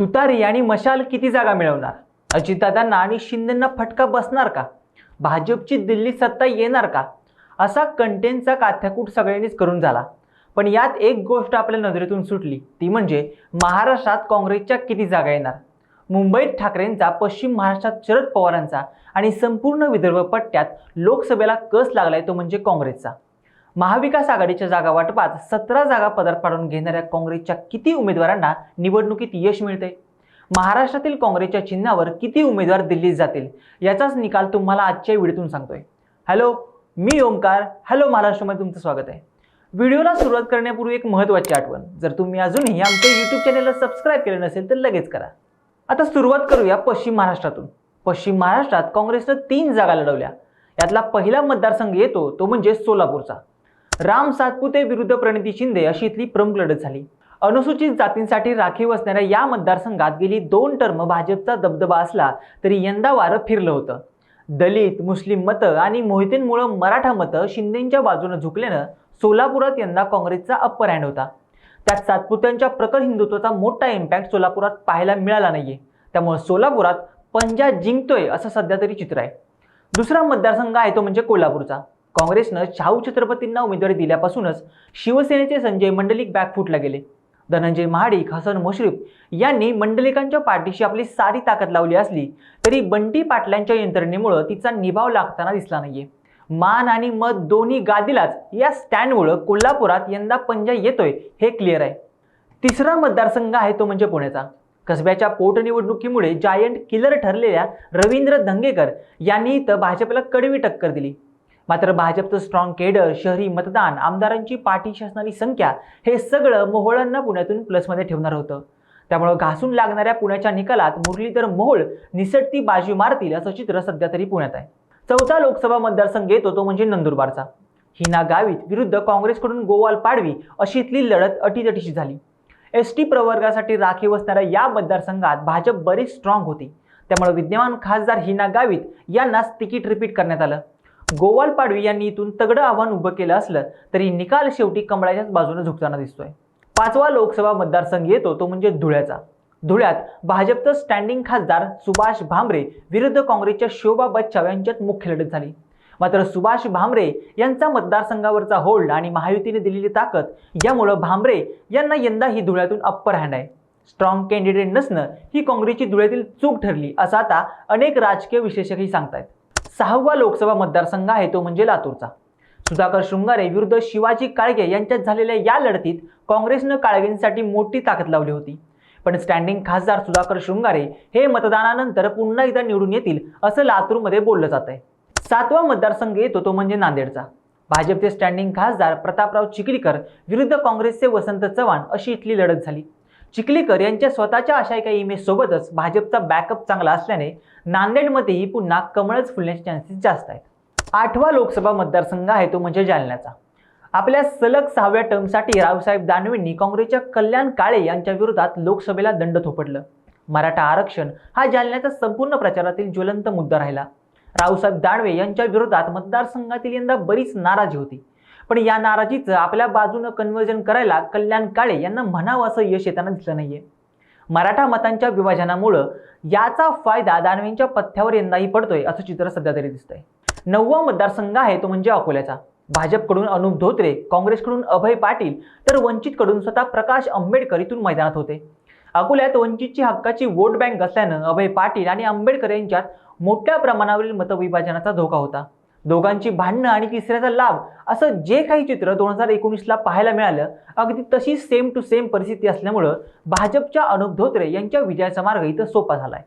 तुतारी आणि मशाल किती जागा मिळवणार? अजितदादांना आणि शिंदेंना फटका बसणार का? भाजपची दिल्ली सत्ता येणार का? असा कंटेनचा काथ्याकूट सगळ्यांनीच करून झाला. पण यात एक गोष्ट आपल्या नजरेतून सुटली. ती म्हणजे महाराष्ट्रात काँग्रेसच्या किती जागा येणार? मुंबईत ठाकरेंचा पश्चिम महाराष्ट्रात शरद पवारांचा आणि संपूर्ण विदर्भ पट्ट्यात लोकसभेला कस लागलाय तो म्हणजे काँग्रेसचा. महाविकास आघाडीच्या जागा वाटपात सतरा जागा पदार्पण घेणाऱ्या काँग्रेसच्या किती उमेदवारांना निवडणुकीत यश मिळते महाराष्ट्रातील काँग्रेसच्या चिन्हावर किती उमेदवार दिल्लीत जातील? याचाच निकाल तुम्हाला आजच्या व्हिडिओतून सांगतोय. हॅलो मी ओंकार. हॅलो महाराष्ट्रामध्ये तुमचं स्वागत आहे. व्हिडिओला सुरुवात करण्यापूर्वी एक महत्त्वाची आठवण. जर तुम्ही अजूनही आमच्या यूट्यूब चॅनलला सबस्क्राईब केलं नसेल तर लगेच करा. आता सुरुवात करूया पश्चिम महाराष्ट्रातून. पश्चिम महाराष्ट्रात काँग्रेसनं तीन जागा लढवल्या. यातला पहिला मतदारसंघ येतो तो म्हणजे सोलापूरचा. राम सातपुते विरुद्ध प्रणिती शिंदे अशी इथली प्रमुख लढत झाली. अनुसूचित जातींसाठी राखीव असणाऱ्या या मतदारसंघात गेली दोन टर्म भाजपचा दबदबा असला तरी यंदा वारं फिरलं होतं. दलित मुस्लिम मतं आणि मोहितेंमुळं मराठा मतं शिंदेंच्या बाजूनं झुकल्यानं सोलापुरात यंदा काँग्रेसचा अप्पर हँड होता. त्यात सातपुत्यांच्या प्रखर हिंदुत्वाचा मोठा इम्पॅक्ट सोलापुरात पाहायला मिळाला नाहीये. त्यामुळे सोलापुरात पंजा जिंकतोय असं सध्या तरी चित्र आहे. दुसरा मतदारसंघ आहे तो म्हणजे कोल्हापूरचा. काँग्रेसनं शाहू छत्रपतींना उमेदवारी दिल्यापासूनच शिवसेनेचे संजय मंडलिक बॅकफुटला गेले. धनंजय महाडिक हसन मुश्रीफ यांनी मंडलिकांच्या पाठीशी आपली सारी ताकद लावली असली तरी बंटी पाटलांच्या यंत्रणेमुळं तिचा निभाव लागताना दिसला नाहीये. मान आणि मत दोन्ही गादीलाच या स्टँडमुळं कोल्हापुरात यंदा पंजा येतोय हे क्लिअर आहे. तिसरा मतदारसंघ आहे तो म्हणजे पुण्याचा. कसब्याच्या पोटनिवडणुकीमुळे जायंट किलर ठरलेल्या रवींद्र धंगेकर यांनी इथं भाजपला कडवी टक्कर दिली. मात्र भाजपचं स्ट्रॉंग केडर शहरी मतदान आमदारांची पाठीशी असणारी संख्या हे सगळं मोहोळांना पुण्यातून प्लसमध्ये ठेवणार होतं. त्यामुळं घासून लागणाऱ्या पुण्याच्या निकालात मुरलीधर मोहोळ निसटती बाजी मारतील असं चित्र सध्या तरी पुण्यात आहे. चौथा लोकसभा मतदारसंघ येतो तो म्हणजे नंदुरबारचा. हिना गावित विरुद्ध काँग्रेसकडून गोवाल पाडवी अशी इथली लढत अटीतटीशी झाली. एस टी प्रवर्गासाठी राखीव असणाऱ्या या मतदारसंघात भाजप बरीच स्ट्रॉंग होती. त्यामुळे विद्यमान खासदार हिना गावित यांनाच तिकीट रिपीट करण्यात आलं. गोवाल पाडवी यांनी इथून तगडं आव्हान उभं केलं असलं तरी निकाल शेवटी कमळाच्याच बाजूने झुकताना दिसतोय. पाचवा लोकसभा मतदारसंघ येतो तो म्हणजे धुळ्याचा. धुळ्यात भाजपचं स्टँडिंग खासदार सुभाष भामरे विरुद्ध काँग्रेसच्या शोभा बच्चाव यांच्यात मुख्य लढत झाली. मात्र सुभाष भामरे यांचा मतदारसंघावरचा होल्ड आणि महायुतीने दिलेली ताकद यामुळं भामरे यांना यंदा ही धुळ्यातून अप्पर हँड आहे. स्ट्रॉंग कॅन्डिडेट नसणं ही काँग्रेसची धुळ्यातील चूक ठरली असं आता अनेक राजकीय विश्लेषकही सांगतायत. सहावा लोकसभा मतदारसंघ आहे तो म्हणजे लातूरचा. सुधाकर शृंगारे विरुद्ध शिवाजी काळगे यांच्यात झालेल्या या लढतीत काँग्रेसनं काळगेंसाठी मोठी ताकद लावली होती. पण स्टँडिंग खासदार सुधाकर शृंगारे हे मतदानानंतर पुन्हा एकदा निवडून येतील असं लातूरमध्ये बोललं जात आहे सातवा मतदारसंघ येतो तो म्हणजे नांदेडचा. भाजपचे स्टँडिंग खासदार प्रतापराव चिखलीकर विरुद्ध काँग्रेसचे वसंत चव्हाण अशी इथली लढत झाली. चिखलीकर यांच्या स्वतःच्या अशा इमेज सोबतच भाजपचा बॅकअप चांगला असल्याने नांदेडमध्येही पुन्हा कमळच फुलण्याचे चान्सेस जास्त आहेत. आठवा लोकसभा मतदारसंघ आहे तो म्हणजे जालन्याचा. आपल्या सलग सहाव्या टर्मसाठी रावसाहेब दानवेंनी काँग्रेसच्या कल्याण काळे यांच्या विरोधात लोकसभेला दंड थोपटलं. मराठा आरक्षण हा जालन्याचा संपूर्ण प्रचारातील ज्वलंत मुद्दा राहिला. रावसाहेब दानवे यांच्या विरोधात मतदारसंघातील यंदा बरीच नाराजी होती. पण या नाराजीचं आपल्या बाजूनं कन्वर्जन करायला कल्याण काळे यांना म्हणावं असं यश येताना दिसलं नाहीये. मराठा मतांच्या विभाजनामुळं याचा फायदा दानवेंच्या पथ्यावर यंदाही पडतोय असं चित्र सध्या तरी दिसतंय. नववा मतदारसंघ आहे तो म्हणजे अकोल्याचा. भाजपकडून अनुप धोत्रे काँग्रेसकडून अभय पाटील तर वंचितकडून स्वतः प्रकाश आंबेडकर इथून मैदानात होते. अकोल्यात वंचितची हक्काची वोट बँक असल्यानं अभय पाटील आणि आंबेडकर यांच्यात मोठ्या प्रमाणावरील मतविभाजनाचा धोका होता. दोघांची भांडणं आणि तिसऱ्याचा लाभ असं जे काही चित्र दोन हजार एकोणीसला पाहायला मिळालं अगदी तशी सेम टू सेम परिस्थिती असल्यामुळं भाजपच्या अनुप धोत्रे यांच्या विजयाचा मार्ग इथं सोपा झालाय.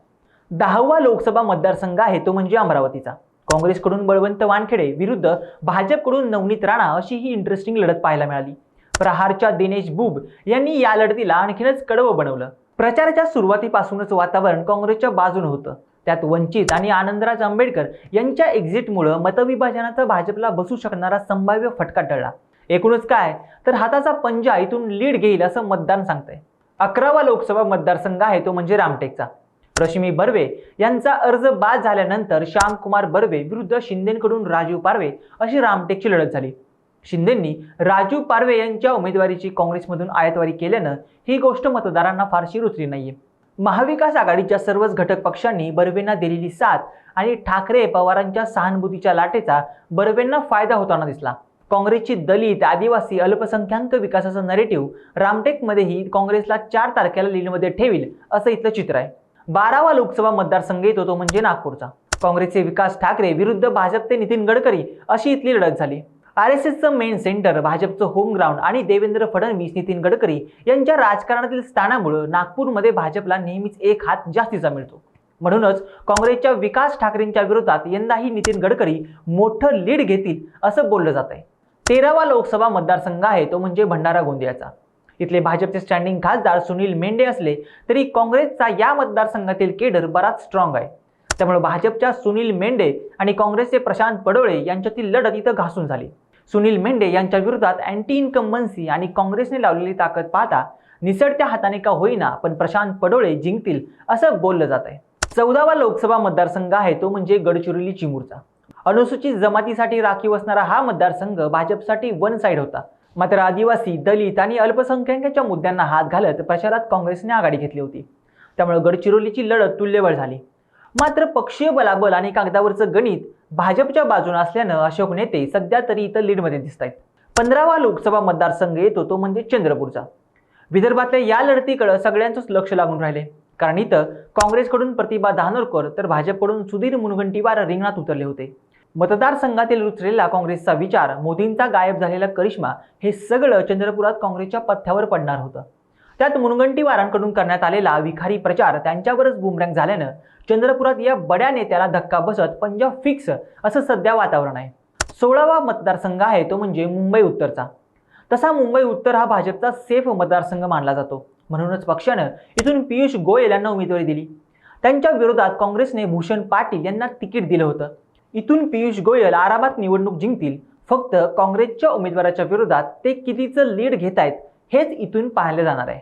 दहावा लोकसभा मतदारसंघ आहे तो म्हणजे अमरावतीचा. काँग्रेसकडून बळवंत वानखेडे विरुद्ध भाजपकडून नवनीत राणा अशी ही इंटरेस्टिंग लढत पाहायला मिळाली. प्रहारच्या दिनेश बुब यांनी या लढतीला आणखीनच कडवं बनवलं. प्रचाराच्या सुरुवातीपासूनच वातावरण काँग्रेसच्या बाजून होतं. त्यात वंचित आणि आनंदराज आंबेडकर यांच्या एक्झिटमुळं मतविभाजनाचा भाजपला बसू शकणारा संभाव्य फटका टळला. एकूणच काय? तर हाताचा पंजा इथून लीड घेईल असं मतदान सांगतंय. अकरावा लोकसभा मतदारसंघ आहे तो म्हणजे रामटेकचा. रश्मी बर्वे यांचा अर्ज बाद झाल्यानंतर श्यामकुमार बर्वे विरुद्ध शिंदेकडून राजीव पारवे अशी रामटेकची लढत झाली. शिंदेंनी राजू पारवे यांच्या उमेदवारीची काँग्रेसमधून आयतवारी केल्यानं ही गोष्ट मतदारांना फारशी रुचली नाहीये. महाविकास आघाडीच्या सर्वच घटक पक्षांनी बर्वेंना दिलेली साथ आणि ठाकरे पवारांच्या सहानुभूतीच्या लाटेचा बर्वेंना फायदा होताना दिसला. काँग्रेसची दलित आदिवासी अल्पसंख्याक विकासाचा नरेटिव्ह रामटेकमध्येही काँग्रेसला चार तारखेला लीलमध्ये ठेवील असं इथलं चित्र आहे. बारावा लोकसभा मतदारसंघ येतो तो म्हणजे नागपूरचा. काँग्रेसचे विकास ठाकरे विरुद्ध भाजपचे नितीन गडकरी अशी इथली लढत झाली. आर एस एसचं मेन सेंटर भाजपचं होम ग्राउंड आणि देवेंद्र फडणवीस नितीन गडकरी यांच्या राजकारणातील स्थानामुळं नागपूरमध्ये भाजपला नेहमीच एक हात जास्तीचा मिळतो. म्हणूनच काँग्रेसच्या विकास ठाकरेंच्या विरोधात यंदाही नितीन गडकरी मोठं लीड घेतील असं बोललं जात आहे तेरावा लोकसभा मतदारसंघ आहे तो म्हणजे भंडारा गोंदियाचा. इथले भाजपचे स्टँडिंग खासदार सुनील मेंढे असले तरी काँग्रेसचा या मतदारसंघातील केडर बराच स्ट्रॉंग आहे. त्यामुळे भाजपच्या सुनील मेंढे आणि काँग्रेसचे प्रशांत पडोळे यांच्यातील लढत इथं घासून झाली. सुनील मेंढे यांच्या विरोधात अँटी इन्कम्बन्सी आणि काँग्रेसने लावलेली ताकद पाहता निसटत्या हाताने का होईना पण प्रशांत पडोळे जिंकतील असं बोललं जात आहे चौदावा लोकसभा मतदारसंघ आहे तो म्हणजे गडचिरोली चिमूरचा. अनुसूचित जमातीसाठी राखीव असणारा हा मतदारसंघ भाजपसाठी वन साईड होता. मात्र आदिवासी दलित आणि अल्पसंख्याकांच्या मुद्द्यांना हात घालत प्रचारात काँग्रेसने आघाडी घेतली होती. त्यामुळे गडचिरोलीची लढत तुल्यबळ झाली. मात्र पक्षीय बलाबल आणि कागदावरचं गणित भाजपच्या बाजूने असल्यानं अशोक नेते सध्या तरी इथं लीडमध्ये दिसत आहेत पंधरावा लोकसभा मतदारसंघ येतो तो म्हणजे चंद्रपूरचा. विदर्भातल्या या लढतीकडं सगळ्यांचंच लक्ष लागून राहिले. कारण इथं काँग्रेसकडून प्रतिभा धानोरकर तर भाजपकडून सुधीर मुनगंटीवार रिंगणात उतरले होते. मतदारसंघातील रुचलेला काँग्रेसचा विचार मोदींचा गायब झालेला करिश्मा हे सगळं चंद्रपुरात काँग्रेसच्या पथ्यावर पडणार होतं. त्यात मुनगंटीवारांकडून करण्यात आलेला विखारी प्रचार त्यांच्यावरच बुमरँग झाल्यानं चंद्रपुरात या बड्या नेत्याला धक्का बसत पंजाब फिक्स असं सध्या वातावरण आहे. सोळावा मतदारसंघ आहे तो म्हणजे मुंबई उत्तरचा. तसा मुंबई उत्तर हा भाजपचा सेफ मतदारसंघ मानला जातो. म्हणूनच पक्षानं इथून पियुष गोयल यांना उमेदवारी दिली. त्यांच्या विरोधात काँग्रेसने भूषण पाटील यांना तिकीट दिलं होतं. इथून पियुष गोयल आरामात निवडणूक जिंकतील. फक्त काँग्रेसच्या उमेदवाराच्या विरोधात ते कितीचं लीड घेत आहेत हेच इथून पाहिले जाणार आहे.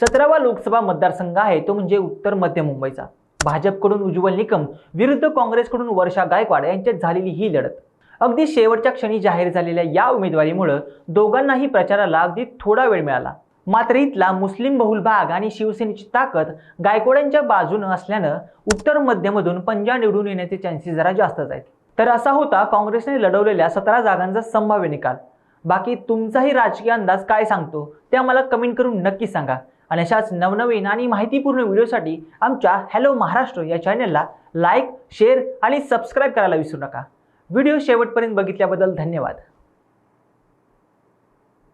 सतरावा लोकसभा मतदारसंघ आहे तो म्हणजे उत्तर मध्य मुंबईचा. भाजपकडून उज्ज्वल निकम विरुद्ध काँग्रेसकडून वर्षा गायकवाड यांच्यात झालेली ही लढत. अगदी शेवटच्या क्षणी जाहीर झालेल्या या उमेदवारीमुळं दोघांनाही प्रचाराला अगदी थोडा वेळ मिळाला. मात्र इथला मुस्लिम बहुल भाग आणि शिवसेनेची ताकद गायकवाडांच्या बाजूनं असल्यानं उत्तर मध्यमधून पंजा निवडून येण्याचे चान्सेस जरा जास्तच आहेत. तर असा होता काँग्रेसने लढवलेल्या सतरा जागांचा संभाव्य निकाल. बाकी तुमचाही राजकीय अंदाज काय सांगतो ते आम्हाला कमेंट करून नक्की सांगा. आणि अशाच नवनवीन आणि माहितीपूर्ण व्हिडिओसाठी आमच्या हॅलो महाराष्ट्र या चॅनलला लाईक शेअर आणि सबस्क्राईब करायला विसरू नका. व्हिडिओ शेवटपर्यंत बघितल्याबद्दल धन्यवाद.